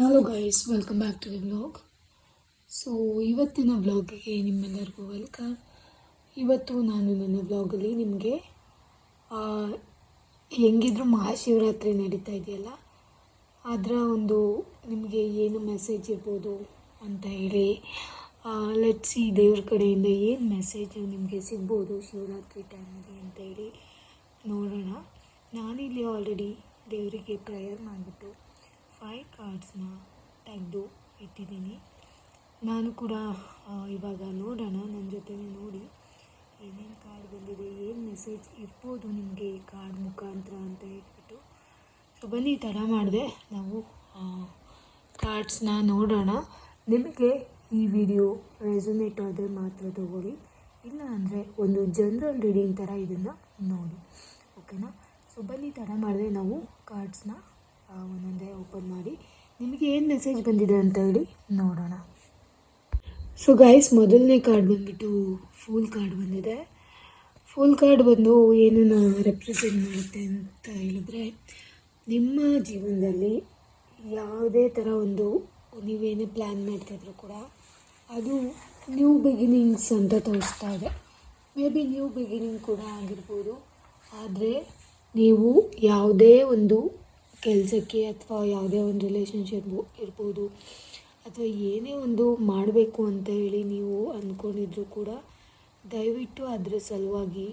Hello guys welcome back to the blog so ಇವತ್ತಿನ ಬ್ಲಾಗಿಗೆ ನಿಮ್ಮೆಲ್ಲರಿಗೂ ವೆಲ್ಕಮ್ ಇವತ್ತು ನಾನು ನನ್ನ ಬ್ಲಾಗಲ್ಲಿ ನಿಮಗೆ ಹೆಂಗಿದ್ರು ಮಹಾಶಿವರಾತ್ರಿ ನಡೀತಾ ಇದೆಯಲ್ಲ? ಅದರ ಒಂದು ನಿಮಗೆ ಏನು ಮೆಸೇಜ್ ಇರ್ಬೋದು ಅಂತ ಹೇಳಿ ಲಟ್ಸಿ ದೇವ್ರ ಕಡೆಯಿಂದ ಏನು ಮೆಸೇಜ್ ನಿಮಗೆ ಸಿಗ್ಬೋದು ಶಿವರಾತ್ರಿ ಟೈಮಲ್ಲಿ ಅಂತ ಹೇಳಿ ನೋಡೋಣ. ನಾನಿಲ್ಲಿ ಆಲ್ರೆಡಿ ದೇವರಿಗೆ ಪ್ರೇಯರ್ ಮಾಡಿಬಿಟ್ಟು ಫೈವ್ ಕಾರ್ಡ್ಸ್ನ ತೆಗೆದು ಇಟ್ಟಿದ್ದೀನಿ. ನಾನು ಕೂಡ ಇವಾಗ ನೋಡೋಣ. ನನ್ನ ಜೊತೆನೇ ನೋಡಿ ಏನೇನು ಕಾರ್ಡ್ ಬಂದಿದೆ, ಏನು ಮೆಸೇಜ್ ಇರ್ಬೋದು ನಿಮಗೆ ಈ ಕಾರ್ಡ್ ಮುಖಾಂತರ ಅಂತ ಹೇಳ್ಬಿಟ್ಟು. ಸೊ, ಬನ್ನಿ ಥರ ಮಾಡಿದೆ. ನಾವು ಕಾರ್ಡ್ಸ್ನ ನೋಡೋಣ. ನಿಮಗೆ ಈ ವಿಡಿಯೋ ರೆಸೊನೇಟ್ ಆದರೆ ಮಾತ್ರ ತಗೊಳ್ಳಿ. ಇಲ್ಲ ಅಂದರೆ ಒಂದು ಜನರಲ್ ರೀಡಿಂಗ್ ಥರ ಇದನ್ನು ನೋಡಿ. ಓಕೆನಾ ಸೊ ಬನ್ನಿ ಥರ ಮಾಡಿದೆ ನಾವು ಕಾರ್ಡ್ಸ್ನ. ಒಂದೊಂದೇ ಓಪನ್ ಮಾಡಿ. ನಿಮಗೆ ಏನು ಮೆಸೇಜ್ ಬಂದಿದೆ ಅಂತ ಹೇಳಿ ನೋಡೋಣ. ಸೊ ಗೈಸ್ ಮೊದಲನೇ ಕಾರ್ಡ್ ಬಂದ್ಬಿಟ್ಟು ಫೂಲ್ ಕಾರ್ಡ್ ಬಂದಿದೆ. ಫೂಲ್ ಕಾರ್ಡ್ ಬಂದು ಏನನ್ನು ರೆಪ್ರೆಸೆಂಟ್ ಮಾಡುತ್ತೆ ಅಂತ ಹೇಳಿದ್ರೆ, ನಿಮ್ಮ ಜೀವನದಲ್ಲಿ ಯಾವುದೇ ಥರ ಒಂದು ನೀವೇನೇ ಪ್ಲ್ಯಾನ್ ಮಾಡ್ತಿದ್ರು ಕೂಡ ಅದು ನ್ಯೂ ಬಿಗಿನಿಂಗ್ಸ್ ಅಂತ ತೋರಿಸ್ತಾ ಇದೆ. ಮೇ ಬಿ ನ್ಯೂ ಬಿಗಿನಿಂಗ್ ಕೂಡ ಆಗಿರ್ಬೋದು. ಆದರೆ ನೀವು ಯಾವುದೇ ಒಂದು ಕೆಲಸಕ್ಕೆ ಅಥವಾ ಯಾವುದೇ ಒಂದು ರಿಲೇಷನ್ಶಿಪ್ ಇರ್ಬೋದು ಅಥವಾ ಏನೇ ಒಂದು ಮಾಡಬೇಕು ಅಂತ ಹೇಳಿ ನೀವು ಅಂದ್ಕೊಂಡಿದ್ರು ಕೂಡ ದಯವಿಟ್ಟು ಅದರ ಸಲುವಾಗಿ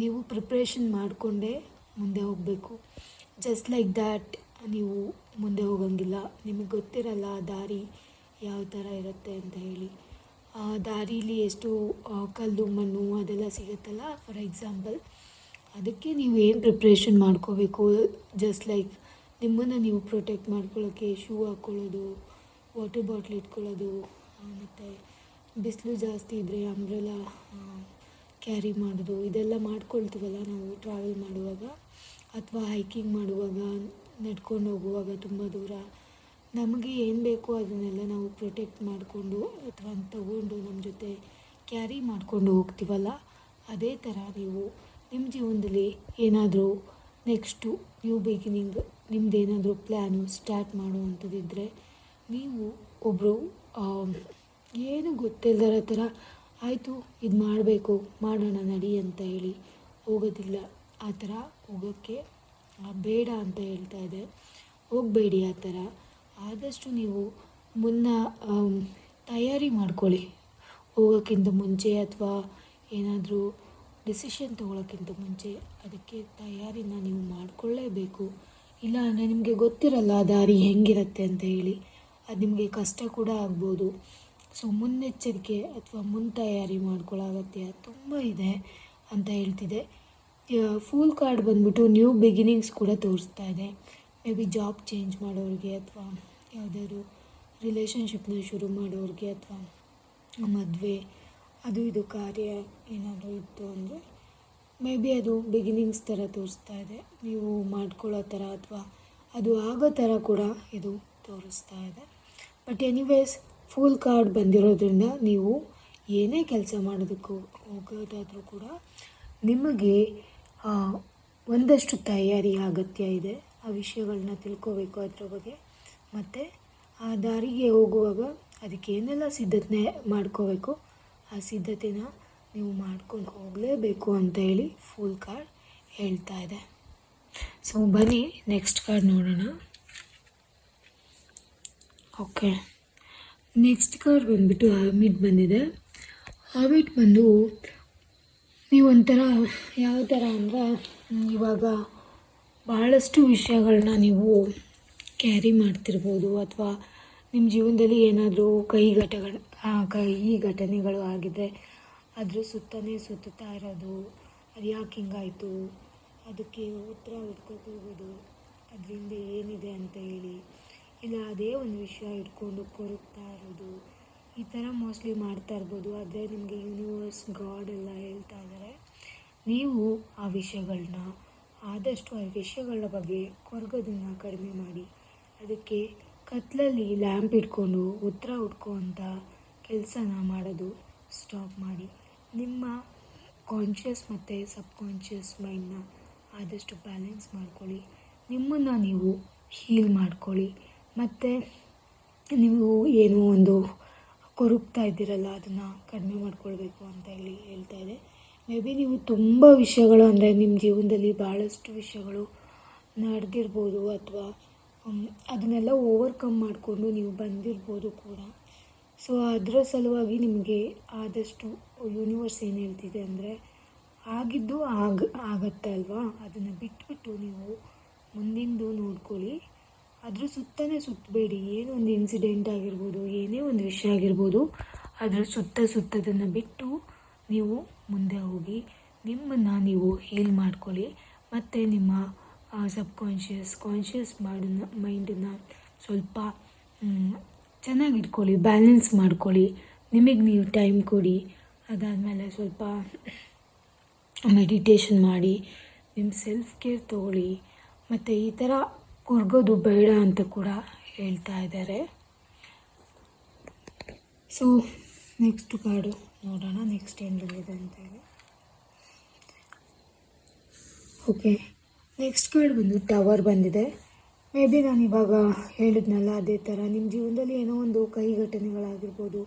ನೀವು ಪ್ರಿಪ್ರೇಷನ್ ಮಾಡಿಕೊಂಡೇ ಮುಂದೆ ಹೋಗಬೇಕು. ಜಸ್ಟ್ ಲೈಕ್ ದ್ಯಾಟ್ ನೀವು ಮುಂದೆ ಹೋಗಂಗಿಲ್ಲ. ನಿಮಗೆ ಗೊತ್ತಿರಲ್ಲ ದಾರಿ ಯಾವ ಥರ ಇರುತ್ತೆ ಅಂತ ಹೇಳಿ. ದಾರೀಲಿ ಎಷ್ಟು ಕಲ್ಲು, ಮಣ್ಣು ಅದೆಲ್ಲ ಸಿಗುತ್ತಲ್ಲ? ಫಾರ್ ಎಕ್ಸಾಂಪಲ್ ಅದಕ್ಕೆ ನೀವು ಏನು ಪ್ರಿಪ್ರೇಷನ್ ಮಾಡ್ಕೋಬೇಕು? ಜಸ್ಟ್ ಲೈಕ್ ನಿಮ್ಮನ್ನು ನೀವು ಪ್ರೊಟೆಕ್ಟ್ ಮಾಡ್ಕೊಳ್ಳೋಕ್ಕೆ ಶೂ ಹಾಕ್ಕೊಳ್ಳೋದು ವಾಟರ್ ಬಾಟ್ಲ್ ಇಟ್ಕೊಳ್ಳೋದು ಮತ್ತು ಬಿಸಿಲು ಜಾಸ್ತಿ ಇದ್ದರೆ ಅಂಬ್ರೆಲ್ಲ ಕ್ಯಾರಿ ಮಾಡೋದು, ಇದೆಲ್ಲ ಮಾಡ್ಕೊಳ್ತೀವಲ್ಲ ನಾವು ಟ್ರಾವೆಲ್ ಮಾಡುವಾಗ? ಅಥವಾ ಹೈಕಿಂಗ್ ಮಾಡುವಾಗ, ನಡ್ಕೊಂಡು ಹೋಗುವಾಗ ತುಂಬ ದೂರ? ನಮಗೆ ಏನು ಬೇಕೋ ಅದನ್ನೆಲ್ಲ ನಾವು ಪ್ರೊಟೆಕ್ಟ್ ಮಾಡಿಕೊಂಡು ಅಥವಾ ತಗೊಂಡು ನಮ್ಮ ಜೊತೆ ಕ್ಯಾರಿ ಮಾಡಿಕೊಂಡು ಹೋಗ್ತೀವಲ್ಲ? ಅದೇ ಥರ ನೀವು ನಿಮ್ಮ ಜೀವನದಲ್ಲಿ ಏನಾದರೂ ನೆಕ್ಸ್ಟು ನ್ಯೂ ಬಿಗಿನಿಂಗ್ ನಿಮ್ಮದೇನಾದರೂ ಪ್ಲ್ಯಾನು ಸ್ಟಾರ್ಟ್ ಮಾಡುವಂಥದ್ದಿದ್ದರೆ ನೀವು ಒಬ್ಬರು ಏನು ಗೊತ್ತಿಲ್ಲದರ ಥರ ಆಯಿತು, ಇದು ಮಾಡಬೇಕು, ಮಾಡೋಣ, ನಡಿ ಅಂತ ಹೇಳಿ ಹೋಗೋದಿಲ್ಲ. ಆ ಥರ ಹೋಗೋಕ್ಕೆ ಬೇಡ ಅಂತ ಹೇಳ್ತಾ ಇದೆ. ಹೋಗಬೇಡಿ ಆ ಥರ. ಆದಷ್ಟು ನೀವು ಮುನ್ನ ತಯಾರಿ ಮಾಡ್ಕೊಳ್ಳಿ. ಹೋಗೋಕ್ಕಿಂತ ಮುಂಚೆ ಅಥವಾ ಏನಾದರೂ ಡಿಸಿಷನ್ ತೊಗೊಳೋಕ್ಕಿಂತ ಮುಂಚೆ ಅದಕ್ಕೆ ತಯಾರಿನ ನೀವು ಮಾಡಿಕೊಳ್ಳೇಬೇಕು. ಇಲ್ಲ ಅಂದರೆ ನಿಮಗೆ ಗೊತ್ತಿರಲ್ಲ ದಾರಿ ಹೆಂಗಿರುತ್ತೆ ಅಂತ ಹೇಳಿ. ಅದು ನಿಮಗೆ ಕಷ್ಟ ಕೂಡ ಆಗ್ಬೋದು. ಸೊ ಮುನ್ನೆಚ್ಚರಿಕೆ ಅಥವಾ ಮುನ್ ತಯಾರಿ ಮಾಡ್ಕೊಳ್ಳೋ ಅಗತ್ಯ ತುಂಬ ಇದೆ ಅಂತ ಹೇಳ್ತಿದೆ. ಫೂಲ್ ಕಾರ್ಡ್ ಬಂದ್ಬಿಟ್ಟು ನ್ಯೂ ಬಿಗಿನಿಂಗ್ಸ್ ಕೂಡ ತೋರಿಸ್ತಾ ಇದೆ. ಮೇ ಬಿ ಜಾಬ್ ಚೇಂಜ್ ಮಾಡೋರಿಗೆ ಅಥವಾ ಯಾವುದಾದ್ರು ರಿಲೇಷನ್ಶಿಪ್ನ ಶುರು ಮಾಡೋರಿಗೆ ಅಥವಾ ಮದುವೆ ಅದು ಇದು ಕಾರ್ಯ ಏನಾದರೂ ಇತ್ತು ಅಂದರೆ ಮೇ ಬಿ ಅದು ಬಿಗಿನಿಂಗ್ಸ್ ಥರ ತೋರಿಸ್ತಾ ಇದೆ. ನೀವು ಮಾಡ್ಕೊಳ್ಳೋ ಥರ ಅಥವಾ ಅದು ಆಗೋ ಥರ ಕೂಡ ಇದು ತೋರಿಸ್ತಾ ಇದೆ. ಬಟ್ ಎನಿವೇಸ್ ಫುಲ್ ಕಾರ್ಡ್ ಬಂದಿರೋದ್ರಿಂದ ನೀವು ಏನೇ ಕೆಲಸ ಮಾಡೋದಕ್ಕೂ ಹೋಗೋದಾದರೂ ಕೂಡ ನಿಮಗೆ ಒಂದಷ್ಟು ತಯಾರಿ ಅಗತ್ಯ ಇದೆ. ಆ ವಿಷಯಗಳನ್ನ ತಿಳ್ಕೋಬೇಕು ಅದರ ಬಗ್ಗೆ. ಮತ್ತು ಆ ದಾರಿಗೆ ಹೋಗುವಾಗ ಅದಕ್ಕೆ ಏನೆಲ್ಲ ಸಿದ್ಧತೆ ಮಾಡ್ಕೋಬೇಕು. ಆ ಸಿದ್ಧತೆನ ನೀವು ಮಾಡ್ಕೊಂಡು ಹೋಗಲೇಬೇಕು ಅಂತ ಹೇಳಿ ಫುಲ್ ಕಾರ್ಡ್ ಹೇಳ್ತಾ ಇದೆ. ಸೊ ಬನ್ನಿ ನೆಕ್ಸ್ಟ್ ಕಾರ್ಡ್ ನೋಡೋಣ. ಓಕೆ ನೆಕ್ಸ್ಟ್ ಕಾರ್ಡ್ ಬಂದುಬಿಟ್ಟು ಹಾಮಿಟ್ ಬಂದಿದೆ. ಹಾಮಿಟ್ ಬಂದು ನೀವೊಂಥರ ಯಾವ ಥರ ಅಂದರೆ ಇವಾಗ ಭಾಳಷ್ಟು ವಿಷಯಗಳನ್ನ ನೀವು ಕ್ಯಾರಿ ಮಾಡ್ತಿರ್ಬೋದು ಅಥವಾ ನಿಮ್ಮ ಜೀವನದಲ್ಲಿ ಏನಾದರೂ ಕೈ ಘಟಗಳು ಕೈ ಘಟನೆಗಳು ಆಗಿದೆ ಅದ್ರ ಸುತ್ತನೇ ಸುತ್ತುತ್ತಾ ಇರೋದು, ಅದು ಯಾಕೆ ಹಿಂಗಾಯಿತು, ಅದಕ್ಕೆ ಉತ್ತರ ಹೋಗೋದು, ಅದರಿಂದ ಏನಿದೆ ಅಂತ ಹೇಳಿ. ಇಲ್ಲ, ಅದೇ ಒಂದು ವಿಷಯ ಇಟ್ಕೊಂಡು ಕೊರಗ್ತಾ ಇರೋದು. ಈ ಥರ ಮೋಸ್ಟ್ಲಿ ಮಾಡ್ತಾ ಇರ್ಬೋದು, ಆದರೆ ನಿಮಗೆ ಯೂನಿವರ್ಸ್ ಗಾಡ್ ಎಲ್ಲ ಹೇಳ್ತಾ ಇದ್ದಾರೆ ನೀವು ಆ ವಿಷಯಗಳನ್ನ ಆದಷ್ಟು ಆ ವಿಷಯಗಳ ಬಗ್ಗೆ ಕೊರಗೋದನ್ನು ಕಡಿಮೆ ಮಾಡಿ. ಅದಕ್ಕೆ ಕತ್ಲಲ್ಲಿ ಲ್ಯಾಂಪ್ ಇಟ್ಕೊಂಡು ಉತ್ತರ ಹುಡ್ಕೋವಂಥ ಕೆಲಸನ ಮಾಡೋದು ಸ್ಟಾಪ್ ಮಾಡಿ. ನಿಮ್ಮ ಕಾನ್ಷಿಯಸ್ ಮತ್ತು ಸಬ್ಕಾನ್ಷಿಯಸ್ ಮೈಂಡನ್ನ ಆದಷ್ಟು ಬ್ಯಾಲೆನ್ಸ್ ಮಾಡ್ಕೊಳ್ಳಿ. ನಿಮ್ಮನ್ನು ನೀವು ಹೀಲ್ ಮಾಡ್ಕೊಳ್ಳಿ. ಮತ್ತು ನೀವು ಏನೋ ಒಂದು ಕೊರಗ್ತಾ ಇದ್ದೀರಲ್ಲ, ಅದನ್ನು ಕಡಿಮೆ ಮಾಡ್ಕೊಳ್ಬೇಕು ಅಂತ ಹೇಳಿ ಹೇಳ್ತಾ ಇದೆ. ಮೇ ಬಿ ನೀವು ತುಂಬ ವಿಷಯಗಳು ಅಂದರೆ ನಿಮ್ಮ ಜೀವನದಲ್ಲಿ ಭಾಳಷ್ಟು ವಿಷಯಗಳು ನಡೆದಿರ್ಬೋದು ಅಥವಾ ಅದನ್ನೆಲ್ಲ ಓವರ್ಕಮ್ ಮಾಡಿಕೊಂಡು ನೀವು ಬಂದಿರ್ಬೋದು ಕೂಡ. ಸೊ ಅದರ ಸಲುವಾಗಿ ನಿಮಗೆ ಆದಷ್ಟು ಯೂನಿವರ್ಸ್ ಏನು ಹೇಳ್ತಿದೆ ಅಂದರೆ ಆಗಿದ್ದು ಆಗ, ಆಗತ್ತೆ ಅಲ್ವಾ? ಅದನ್ನು ಬಿಟ್ಬಿಟ್ಟು ನೀವು ಮುಂದಿಂದು ನೋಡ್ಕೊಳ್ಳಿ. ಅದ್ರ ಸುತ್ತನೇ ಸುತ್ತಬೇಡಿ ಏನೋ ಒಂದು ಇನ್ಸಿಡೆಂಟ್ ಆಗಿರ್ಬೋದು, ಏನೇ ಒಂದು ವಿಷಯ ಆಗಿರ್ಬೋದು, ಅದ್ರ ಸುತ್ತ ಸುತ್ತದನ್ನು ಬಿಟ್ಟು ನೀವು ಮುಂದೆ ಹೋಗಿ, ನಿಮ್ಮನ್ನು ನೀವು ಹೀಲ್ ಮಾಡ್ಕೊಳ್ಳಿ. ಮತ್ತು ನಿಮ್ಮ ಸಬ್ಕಾನ್ಷಿಯಸ್, ಕಾನ್ಷಿಯಸ್ ಮಾಡನ್ನ, ಮೈಂಡನ್ನು ಸ್ವಲ್ಪ ಚೆನ್ನಾಗಿಟ್ಕೊಳ್ಳಿ, ಬ್ಯಾಲೆನ್ಸ್ ಮಾಡ್ಕೊಳ್ಳಿ. ನಿಮಗೆ ನೀವು ಟೈಮ್ ಕೊಡಿ. ಅದಾದಮೇಲೆ ಸ್ವಲ್ಪ ಮೆಡಿಟೇಷನ್ ಮಾಡಿ, ನಿಮ್ಮ ಸೆಲ್ಫ್ ಕೇರ್ ತೊಗೊಳ್ಳಿ. ಮತ್ತು ಈ ಥರ ಕೊರ್ಗೋದು ಬೇಡ ಅಂತ ಕೂಡ ಹೇಳ್ತಾ ಇದ್ದಾರೆ. ಸೊ ನೆಕ್ಸ್ಟ್ ಕಾರ್ಡು ನೋಡೋಣ ನೆಕ್ಸ್ಟ್ ಏನು ಬಂದಿದೆ ಅಂತ ಹೇಳಿ ಓಕೆ ನೆಕ್ಸ್ಟ್ ಕಾರ್ಡ್ ಬಂದು ಟವರ್ ಬಂದಿದೆ. ಮೇ ಬಿ ನಾನು ಇವಾಗ ಹೇಳಿದ್ನಲ್ಲ ಅದೇ ಥರ ನಿಮ್ಮ ಜೀವನದಲ್ಲಿ ಏನೋ ಒಂದು ಕೈ ಘಟನೆಗಳಾಗಿರ್ಬೋದು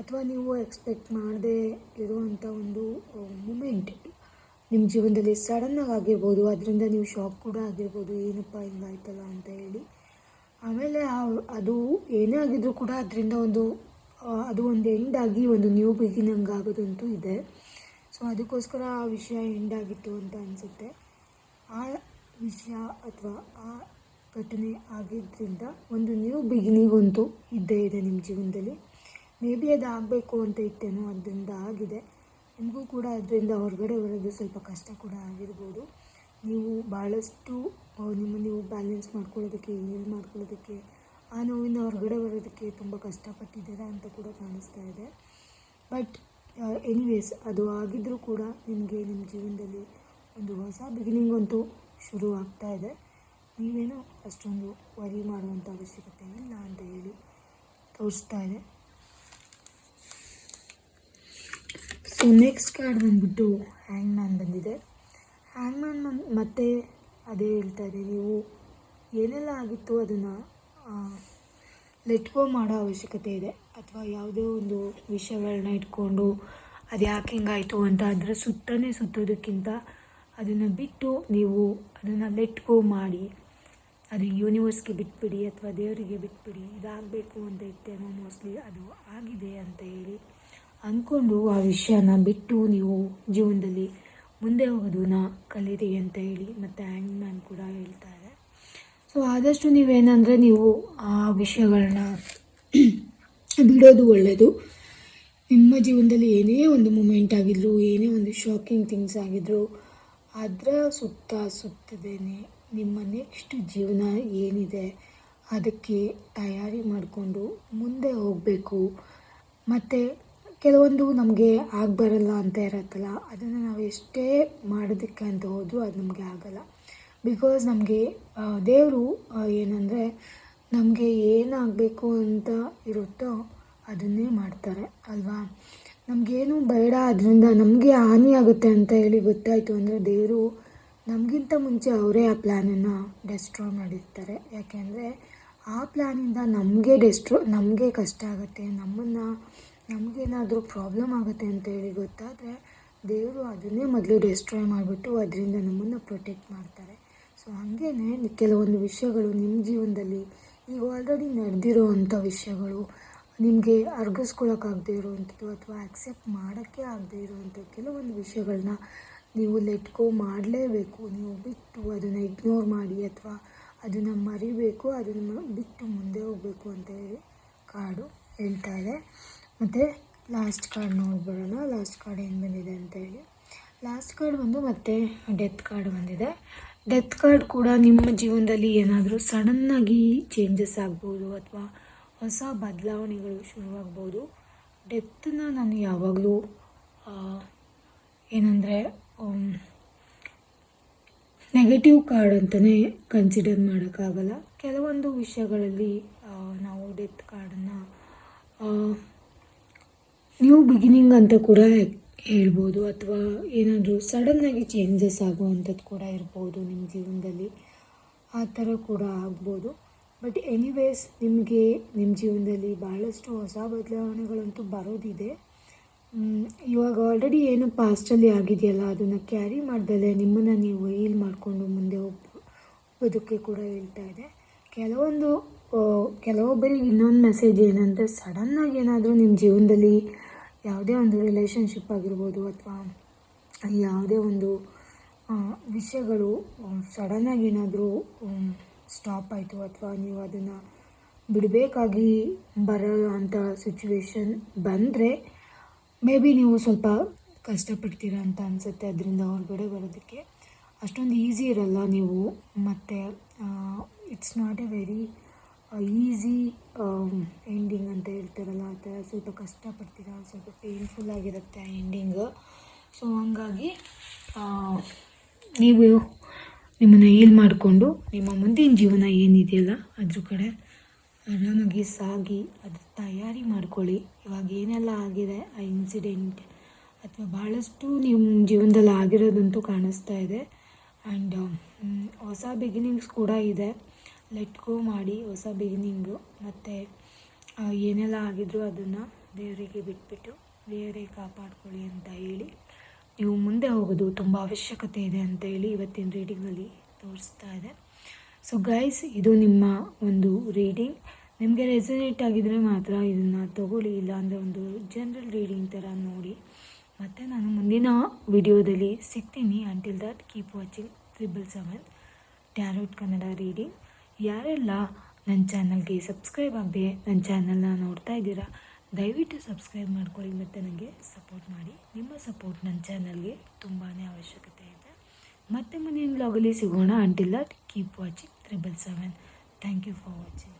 ಅಥವಾ ನೀವು ಎಕ್ಸ್ಪೆಕ್ಟ್ ಮಾಡದೇ ಇರುವಂಥ ಒಂದು ಮೂಮೆಂಟ್ ನಿಮ್ಮ ಜೀವನದಲ್ಲಿ ಸಡನ್ನಾಗಿ ಆಗಿರ್ಬೋದು, ಅದರಿಂದ ನೀವು ಶಾಕ್ ಕೂಡ ಆಗಿರ್ಬೋದು, ಏನಪ್ಪ ಹಿಂಗಾಯ್ತಲ್ಲ ಅಂತ ಹೇಳಿ. ಆಮೇಲೆ ಅದು ಏನೇ ಆಗಿದ್ರೂ ಕೂಡ ಅದರಿಂದ ಒಂದು ಅದು ಒಂದು ಎಂಡ್ ಆಗಿ ಒಂದು ನ್ಯೂ ಬಿಗಿನಿಂಗ್ ಆಗೋದಂತೂ ಇದೆ. ಸೊ ಅದಕ್ಕೋಸ್ಕರ ಆ ವಿಷಯ ಎಂಡ್ ಆಗಿತ್ತು ಅಂತ ಅನಿಸುತ್ತೆ. ಆ ವಿಷಯ ಅಥವಾ ಆ ಘಟನೆ ಆಗಿದ್ದರಿಂದ ಒಂದು ನ್ಯೂ ಬಿಗಿನಿಂಗ್ ಅಂತೂ ಇದ್ದೇ ಇದೆ ನಿಮ್ಮ ಜೀವನದಲ್ಲಿ. ಮೇ ಬಿ ಅದು ಆಗಬೇಕು ಅಂತ ಇತ್ತೇನೋ ಅದರಿಂದ ಆಗಿದೆ. ನಿಮಗೂ ಕೂಡ ಅದರಿಂದ ಹೊರಗಡೆ ಬರೋದು ಸ್ವಲ್ಪ ಕಷ್ಟ ಕೂಡ ಆಗಿರ್ಬೋದು. ನೀವು ಭಾಳಷ್ಟು ನಿಮ್ಮ ನೀವು ಬ್ಯಾಲೆನ್ಸ್ ಮಾಡ್ಕೊಳ್ಳೋದಕ್ಕೆ ಹೀಲ್ ಮಾಡ್ಕೊಳ್ಳೋದಕ್ಕೆ, ಆ ನೋವಿನ ಹೊರಗಡೆ ಬರೋದಕ್ಕೆ ತುಂಬ ಕಷ್ಟಪಟ್ಟಿದ್ದೀರಾ ಅಂತ ಕೂಡ ಕಾಣಿಸ್ತಾ ಇದೆ. ಬಟ್ ಎನಿವೇಸ್ ಅದು ಆಗಿದ್ದರೂ ಕೂಡ ನಿಮಗೆ ನಿಮ್ಮ ಜೀವನದಲ್ಲಿ ಒಂದು ಹೊಸ ಬಿಗಿನಿಂಗ್ ಅಂತೂ ಶುರು ಆಗ್ತಾ ಇದೆ. ನೀವೇನು ಅಷ್ಟೊಂದು ವರಿ ಮಾಡುವಂಥ ಅವಶ್ಯಕತೆ ಇಲ್ಲ ಅಂತ ಹೇಳಿ ತೋರಿಸ್ತಾ ಇದೆ. ಸೊ ನೆಕ್ಸ್ಟ್ ಕಾರ್ಡ್ ಬಂದ್ಬಿಟ್ಟು ಹ್ಯಾಂಗ್ ಮ್ಯಾನ್ ಬಂದಿದೆ. ಹ್ಯಾಂಗ್ ಮ್ಯಾನ್ ಮತ್ತೆ ಅದೇ ಹೇಳ್ತಾ ಇದೆ, ನೀವು ಏನೆಲ್ಲ ಆಗಿತ್ತು ಅದನ್ನು ಲೆಟ್ಗೋ ಮಾಡೋ ಅವಶ್ಯಕತೆ ಇದೆ. ಅಥವಾ ಯಾವುದೇ ಒಂದು ವಿಷಯಗಳನ್ನ ಇಟ್ಕೊಂಡು ಅದು ಯಾಕೆ ಹಿಂಗಾಯಿತು ಅಂತ ಅದರ ಸುತ್ತನೇ ಸುತ್ತೋದಕ್ಕಿಂತ ಅದನ್ನು ಬಿಟ್ಟು ನೀವು ಅದನ್ನು ಲೆಟ್ ಗೋ ಮಾಡಿ, ಅದು ಯೂನಿವರ್ಸ್ಗೆ ಬಿಟ್ಬಿಡಿ ಅಥವಾ ದೇವರಿಗೆ ಬಿಟ್ಬಿಡಿ, ಇದಾಗಬೇಕು ಅಂತ ಇತ್ತೇನೋ ಮೋಸ್ಟ್ಲಿ ಅದು ಆಗಿದೆ ಅಂತ ಹೇಳಿ ಅಂದ್ಕೊಂಡು ಆ ವಿಷಯನ ಬಿಟ್ಟು ನೀವು ಜೀವನದಲ್ಲಿ ಮುಂದೆ ಹೋಗೋದನ್ನ ಕಲೀರಿ ಅಂತ ಹೇಳಿ ಮತ್ತು ಹ್ಯಾಂಗ್ ಮ್ಯಾನ್ ಕೂಡ ಹೇಳ್ತಾರೆ. ಸೊ ಆದಷ್ಟು ನೀವೇನಂದರೆ ನೀವು ಆ ವಿಷಯಗಳನ್ನ ಬಿಡೋದು ಒಳ್ಳೆಯದು ನಿಮ್ಮ ಜೀವನದಲ್ಲಿ ಏನೇ ಒಂದು ಮೂಮೆಂಟ್ ಆಗಿದ್ರು, ಏನೇ ಒಂದು ಶಾಕಿಂಗ್ ಥಿಂಗ್ಸ್ ಆಗಿದ್ರು ಅದರ ಸುತ್ತ ಸುತ್ತದೇನೆ ನಿಮ್ಮ ನೆಕ್ಸ್ಟ್ ಜೀವನ ಏನಿದೆ ಅದಕ್ಕೆ ತಯಾರಿ ಮಾಡಿಕೊಂಡು ಮುಂದೆ ಹೋಗಬೇಕು. ಮತ್ತು ಕೆಲವೊಂದು ನಮಗೆ ಆಗಬರಲ್ಲ ಅಂತ ಇರತ್ತಲ್ಲ, ಅದನ್ನು ನಾವು ಎಷ್ಟೇ ಮಾಡೋದಕ್ಕೆ ಅಂತ ಹೋದರೂ ಅದು ನಮಗೆ ಆಗಲ್ಲ. ಬಿಕಾಸ್ ನಮಗೆ ದೇವರು ಏನಂದರೆ ನಮಗೆ ಏನಾಗಬೇಕು ಅಂತ ಇರುತ್ತೋ ಅದನ್ನೇ ಮಾಡ್ತಾರೆ, ಅಲ್ವಾ? ನಮಗೇನು ಬೇಡ, ಅದರಿಂದ ನಮಗೆ ಹಾನಿ ಆಗುತ್ತೆ ಅಂತ ಹೇಳಿ ಗೊತ್ತಾಯಿತು ಅಂದರೆ ದೇವರು ನಮಗಿಂತ ಮುಂಚೆ ಅವರೇ ಆ ಪ್ಲ್ಯಾನನ್ನು ಡೆಸ್ಟ್ರಾಯ್ ಮಾಡಿರ್ತಾರೆ. ಯಾಕೆಂದರೆ ಆ ಪ್ಲ್ಯಾನಿಂದ ನಮಗೆ ಡೆಸ್ಟ್ರೋ, ನಮಗೆ ಕಷ್ಟ ಆಗುತ್ತೆ, ನಮ್ಮನ್ನು, ನಮಗೇನಾದರೂ ಪ್ರಾಬ್ಲಮ್ ಆಗುತ್ತೆ ಅಂತ ಹೇಳಿ ಗೊತ್ತಾದರೆ ದೇವರು ಅದನ್ನೇ ಮೊದಲು ಡೆಸ್ಟ್ರಾಯ್ ಮಾಡಿಬಿಟ್ಟು ಅದರಿಂದ ನಮ್ಮನ್ನು ಪ್ರೊಟೆಕ್ಟ್ ಮಾಡ್ತಾರೆ. ಸೊ ಹಾಗೇ ಕೆಲವೊಂದು ವಿಷಯಗಳು ನಿಮ್ಮ ಜೀವನದಲ್ಲಿ ಈಗ ಆಲ್ರೆಡಿ ನಡೆದಿರೋ ವಿಷಯಗಳು ನಿಮಗೆ ಅರ್ಗಿಸ್ಕೊಳಕ್ಕಾಗದೇ ಇರುವಂಥದ್ದು ಅಥವಾ ಆಕ್ಸೆಪ್ಟ್ ಮಾಡೋಕ್ಕೆ ಆಗದೇ ಇರುವಂಥ ಕೆಲವೊಂದು ವಿಷಯಗಳನ್ನ ನೀವು ಲೆಟ್ ಗೋ ಮಾಡಲೇಬೇಕು. ನೀವು ಬಿಟ್ಟು ಅದನ್ನು ಇಗ್ನೋರ್ ಮಾಡಿ ಅಥವಾ ಅದನ್ನು ಮರಿಬೇಕು, ಅದನ್ನು ಬಿಟ್ಟು ಮುಂದೆ ಹೋಗಬೇಕು ಅಂತ ಹೇಳಿ ಕಾರ್ಡು ಹೇಳ್ತಾ ಇದೆ. ಮತ್ತು ಲಾಸ್ಟ್ ಕಾರ್ಡ್ ನೋಡ್ಬಿಡೋಣ ಲಾಸ್ಟ್ ಕಾರ್ಡ್ ಏನು ಬಂದಿದೆ ಅಂತ ಹೇಳಿ. ಲಾಸ್ಟ್ ಕಾರ್ಡ್ ಬಂದು ಮತ್ತೆ ಡೆತ್ ಕಾರ್ಡ್ ಬಂದಿದೆ. ಡೆತ್ ಕಾರ್ಡ್ ಕೂಡ ನಿಮ್ಮ ಜೀವನದಲ್ಲಿ ಏನಾದರೂ ಸಡನ್ನಾಗಿ ಚೇಂಜಸ್ ಆಗ್ಬೋದು ಅಥವಾ ಹೊಸ ಬದಲಾವಣೆಗಳು ಶುರುವಾಗ್ಬೋದು. ಡೆತ್ತನ್ನ ನಾನು ಯಾವಾಗಲೂ ಏನಂದರೆ ನೆಗೆಟಿವ್ ಕಾರ್ಡ್ ಅಂತಲೇ ಕನ್ಸಿಡರ್ ಮಾಡೋಕ್ಕಾಗಲ್ಲ. ಕೆಲವೊಂದು ವಿಷಯಗಳಲ್ಲಿ ನಾವು ಡೆತ್ ಕಾರ್ಡನ್ನು ನ್ಯೂ ಬಿಗಿನಿಂಗ್ ಅಂತ ಕೂಡ ಹೇಳ್ಬೋದು. ಅಥವಾ ಏನಾದರೂ ಸಡನ್ನಾಗಿ ಚೇಂಜಸ್ ಆಗುವಂಥದ್ದು ಕೂಡ ಇರ್ಬೋದು ನಿಮ್ಮ ಜೀವನದಲ್ಲಿ. ಆ ಥರ ಕೂಡ ಆಗ್ಬೋದು. ಬಟ್ ಎನಿವೇಸ್ ನಿಮಗೆ ನಿಮ್ಮ ಜೀವನದಲ್ಲಿ ಬಹಳಷ್ಟು ಹೊಸ ಬದಲಾವಣೆಗಳಂತೂ ಬರೋದಿದೆ. ಇವಾಗ ಆಲ್ರೆಡಿ ಏನು ಪಾಸ್ಟಲ್ಲಿ ಆಗಿದೆಯಲ್ಲ, ಅದನ್ನು ಕ್ಯಾರಿ ಮಾಡ್ದಲೇ ನಿಮ್ಮನ್ನು ನೀವು ಹೀಲ್ ಮಾಡಿಕೊಂಡು ಮುಂದೆ ಹೋಗ್, ಹೋಗೋದಕ್ಕೆ ಕೂಡ ಹೇಳ್ತಾ ಇದೆ. ಕೆಲವೊಂದು ಕೆಲವೊಬ್ಬರಿಗೆ ಇನ್ನೊಂದು ಮೆಸೇಜ್ ಏನಂದರೆ ಸಡನ್ನಾಗಿ ಏನಾದರೂ ನಿಮ್ಮ ಜೀವನದಲ್ಲಿ ಯಾವುದೇ ಒಂದು ರಿಲೇಷನ್ಶಿಪ್ ಆಗಿರ್ಬೋದು ಅಥವಾ ಯಾವುದೇ ಒಂದು ವಿಷಯಗಳು ಸಡನ್ನಾಗಿ ಏನಾದರೂ ಸ್ಟಾಪ್ ಆಯಿತು ಅಥವಾ ನೀವು ಅದನ್ನು ಬಿಡಬೇಕಾಗಿ ಬರೋ ಅಂಥ ಸಿಚುವೇಶನ್ ಬಂದರೆ ಮೇ ಬಿ ನೀವು ಸ್ವಲ್ಪ ಕಷ್ಟಪಡ್ತೀರ ಅಂತ ಅನಿಸುತ್ತೆ ಅದರಿಂದ ಹೊರಗಡೆ ಬರೋದಕ್ಕೆ. ಅಷ್ಟೊಂದು ಈಸಿ ಇರಲ್ಲ ನೀವು. ಮತ್ತು it's not a very easy ending ಅಂತ ಹೇಳ್ತಾರಲ್ಲ, ಆ ಥರ ಸ್ವಲ್ಪ ಕಷ್ಟಪಡ್ತೀರ, ಸ್ವಲ್ಪ ಪೇನ್ಫುಲ್ ಆಗಿರುತ್ತೆ ಆ ಎಂಡಿಂಗ್ ಸೊ ಹಂಗಾಗಿ ನೀವು ನಿಮ್ಮನ್ನು ಹೀಲ್ ಮಾಡಿಕೊಂಡು ನಿಮ್ಮ ಮುಂದಿನ ಜೀವನ ಏನಿದೆಯಲ್ಲ ಅದ್ರ ಕಡೆ ಆರಾಮಾಗಿ ಸಾಗಿ ಅದ್ರ ತಯಾರಿ ಮಾಡ್ಕೊಳ್ಳಿ. ಇವಾಗ ಏನೆಲ್ಲ ಆಗಿದೆ? ಆ ಇನ್ಸಿಡೆಂಟ್ ಅಥವಾ ಭಾಳಷ್ಟು ನಿಮ್ಮ ಜೀವನದಲ್ಲಿ ಆಗಿರೋದಂತೂ ಕಾಣಿಸ್ತಾ ಇದೆ. ಆ್ಯಂಡ್ ಹೊಸ ಬಿಗಿನಿಂಗ್ಸ್ ಕೂಡ ಇದೆ. ಲೆಟ್ ಗೋ ಮಾಡಿ ಹೊಸ ಬಿಗಿನಿಂಗು ಮತ್ತು ಏನೆಲ್ಲ ಆಗಿದ್ರು ಅದನ್ನು ದೇವರಿಗೆ ಬಿಟ್ಬಿಟ್ಟು ದೇವರೇ ಕಾಪಾಡ್ಕೊಳ್ಳಿ ಅಂತ ಹೇಳಿ ನೀವು ಮುಂದೆ ಹೋಗೋದು ತುಂಬ ಅವಶ್ಯಕತೆ ಇದೆ ಅಂತ ಹೇಳಿ ಇವತ್ತಿನ ರೀಡಿಂಗಲ್ಲಿ ತೋರಿಸ್ತಾ ಇದೆ. ಸೊ ಗೈಸ್ ಇದು ನಿಮ್ಮ ಒಂದು ರೀಡಿಂಗ್. ನಿಮಗೆ ರೆಸನೇಟ್ ಆಗಿದ್ರೆ ಮಾತ್ರ ಇದನ್ನು ತಗೊಳ್ಳಿ, ಇಲ್ಲಾಂದರೆ ಒಂದು ಜನರಲ್ ರೀಡಿಂಗ್ ಥರ ನೋಡಿ. ಮತ್ತು ನಾನು ಮುಂದಿನ ವಿಡಿಯೋದಲ್ಲಿ ಸಿಗ್ತೀನಿ. Until that keep watching triple seven tarot Kannada reading ಯಾರೆಲ್ಲ ನನ್ನ ಚಾನಲ್ಗೆ ಸಬ್ಸ್ಕ್ರೈಬ್ ಆಗದೆ ನನ್ನ ಚಾನಲ್ನ ನೋಡ್ತಾ ಇದ್ದೀರಾ ದಯವಿಟ್ಟು ಸಬ್ಸ್ಕ್ರೈಬ್ ಮಾಡ್ಕೊಳ್ಳಿ ಮತ್ತು ನನಗೆ ಸಪೋರ್ಟ್ ಮಾಡಿ. ನಿಮ್ಮ ಸಪೋರ್ಟ್ ನನ್ನ ಚಾನಲ್ಗೆ ತುಂಬಾ ಅವಶ್ಯಕತೆ ಇದೆ. ಮತ್ತೆ ಮುಂದಿನ ಬ್ಲಾಗಲ್ಲಿ ಸಿಗೋಣ. Until that keep watching triple seven thank you for watching